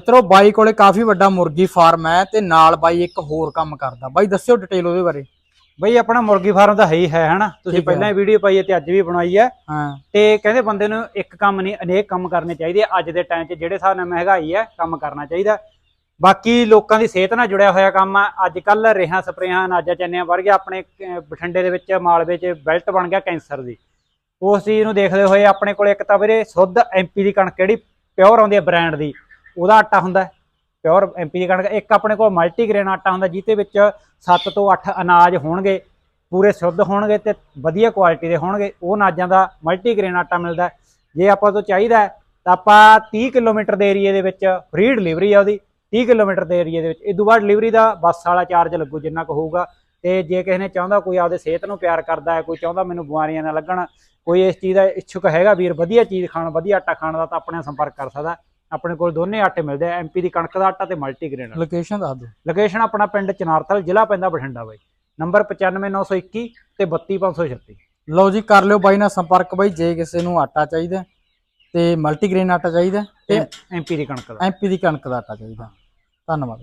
ਮਿੱਤਰੋ ਬਾਈ ਕੋਲੇ ਕਾਫੀ ਵੱਡਾ ਮੁਰਗੀ ਫਾਰਮ ਹੈ ਤੇ ਨਾਲ ਬਾਈ ਇੱਕ ਹੋਰ ਕੰਮ ਕਰਦਾ। ਬਾਈ ਦੱਸਿਓ ਡਿਟੇਲ ਉਹਦੇ ਬਾਰੇ। ਬਈ ਆਪਣਾ ਮੁਰਗੀ ਫਾਰਮ ਤਾਂ ਹੈ ਹੀ ਹੈ ਹਨਾ? ਤੁਸੀਂ। ਪਹਿਲਾਂ ਵੀਡੀਓ ਪਾਈ ਹੈ ਤੇ ਅੱਜ ਵੀ ਬਣਾਈ ਹੈ। ਹਾਂ। ਤੇ ਕਹਿੰਦੇ ਬੰਦੇ ਨੂੰ ਇੱਕ ਕੰਮ ਨਹੀਂ ਅਨੇਕ ਕੰਮ ਕਰਨੇ ਚਾਹੀਦੇ। ਅੱਜ ਦੇ ਟਾਈਮ 'ਚ ਜਿਹੜੇ ਹਿਸਾਬ ਨਾਲ ਮਹਿੰਗਾਈ ਹੈ ਕੰਮ ਕਰਨਾ ਚਾਹੀਦਾ। ਬਾਕੀ ਲੋਕਾਂ ਦੀ ਸਿਹਤ ਨਾਲ ਜੁੜਿਆ ਹੋਇਆ ਕੰਮ ਆ। ਅੱਜ ਕੱਲ ਰੇਹਾਂ ਸਪਰੇਹਾਂ ਅਨਾਜਾਂ ਚੰਨਿਆਂ ਵਰ ਗਿਆ ਆਪਣੇ ਬਠਿੰਡੇ ਦੇ ਵਿੱਚ ਮਾਲਵੇ 'ਚ ਬੈਲਟ ਬਣ ਗਿਆ ਕੈਂਸਰ ਦੀ। ਉਸ ਚੀਜ਼ ਨੂੰ ਦੇਖਦੇ ਹੋਏ ਆਪਣੇ ਕੋਲ ਇੱਕ ਤਾਂ ਵੀਰੇ ਸ਼ੁੱਧ ਐਮਪੀ ਦੀ ਕਣਕ ਜਿਹੜੀ ਪਿਓਰ ਆਉਂਦੀ ਹੈ ਬ੍ਰਾਂਡ ਦੀ। ਉਹਦਾ ਆਟਾ ਹੁੰਦਾ ਪਿਓਰ ਐਮਪੀ ਦੀ ਕਣਕ, ਇੱਕ ਆਪਣੇ ਕੋਲ ਮਲਟੀਗ੍ਰੇਨ ਆਟਾ ਹੁੰਦਾ, ਜਿਹਦੇ ਵਿੱਚ 7 ਤੋਂ 8 ਅਨਾਜ ਹੋਣਗੇ, ਪੂਰੇ ਸ਼ੁੱਧ ਹੋਣਗੇ ਤੇ ਵਧੀਆ ਕੁਆਲਿਟੀ ਦੇ ਹੋਣਗੇ, ਉਹ ਅਨਾਜਾਂ ਦਾ ਮਲਟੀਗ੍ਰੇਨ ਆਟਾ ਮਿਲਦਾ ਜੇ ਆਪਾਂ ਤੋਂ ਚਾਹੀਦਾ ਤਾਂ ਆਪਾਂ 30 ਕਿਲੋਮੀਟਰ ਦੇ ਏਰੀਏ ਦੇ ਵਿੱਚ ਫ੍ਰੀ ਡਿਲੀਵਰੀ ਆ ਉਹਦੀ 30 ਕਿਲੋਮੀਟਰ ਦੇ ਏਰੀਏ ਦੇ ਵਿੱਚ। ਇਸ ਤੋਂ ਬਾਅਦ ਡਿਲੀਵਰੀ ਦਾ ਬੱਸ ਵਾਲਾ ਚਾਰਜ ਲੱਗੂ ਜਿੰਨਾ ਕੁ ਹੋਊਗਾ, ਤੇ ਜੇ ਕਿਸੇ ਨੇ ਚਾਹੁੰਦਾ ਕੋਈ ਆਪਦੇ ਸਿਹਤ ਨੂੰ ਪਿਆਰ ਕਰਦਾ ਹੈ, ਕੋਈ ਚਾਹੁੰਦਾ ਮੈਨੂੰ ਬਿਮਾਰੀਆਂ ਨਾ ਲੱਗਣ, ਕੋਈ ਇਸ ਚੀਜ਼ ਦਾ ਇੱਛੁਕ ਹੈਗਾ ਵੀਰ, ਵਧੀਆ ਚੀਜ਼ ਖਾਣ, ਵਧੀਆ ਆਟਾ ਖਾਣ ਦਾ, ਤਾਂ ਆਪਣੇ ਸੰਪਰਕ ਕਰ ਸਕਦਾ। ਆਪਣੇ ਕੋਲ ਦੋਨੇ ਆਟੇ ਮਿਲਦੇ ਆ ਐਮਪੀ ਦੀ ਕਣਕ ਦਾ ਆਟਾ ਤੇ ਮਲਟੀਗ੍ਰੇਨ ਲੋਕੇਸ਼ਨ ਦੱਸ ਦਿਓ। ਲੋਕੇਸ਼ਨ ਆਪਣਾ ਪਿੰਡ ਚਨਾਰਥਲ ਜ਼ਿਲ੍ਹਾ ਪੈਂਦਾ ਬਠਿੰਡਾ ਬਾਈ। ਨੰਬਰ 95921 ਤੇ 32536 ਲਓ ਜੀ ਕਰ ਲਿਓ ਬਾਈ ਨਾਲ ਸੰਪਰਕ ਬਾਈ ਜੇ ਕਿਸੇ ਨੂੰ ਆਟਾ ਚਾਹੀਦਾ ਤੇ ਮਲਟੀਗ੍ਰੇਨ ਆਟਾ ਚਾਹੀਦਾ ਤੇ ਐਮਪੀ ਦੀ ਕਣਕ ਦਾ। ਐਮਪੀ ਦੀ ਕਣਕ ਦਾ ਆਟਾ ਚਾਹੀਦਾ ਧੰਨਵਾਦ।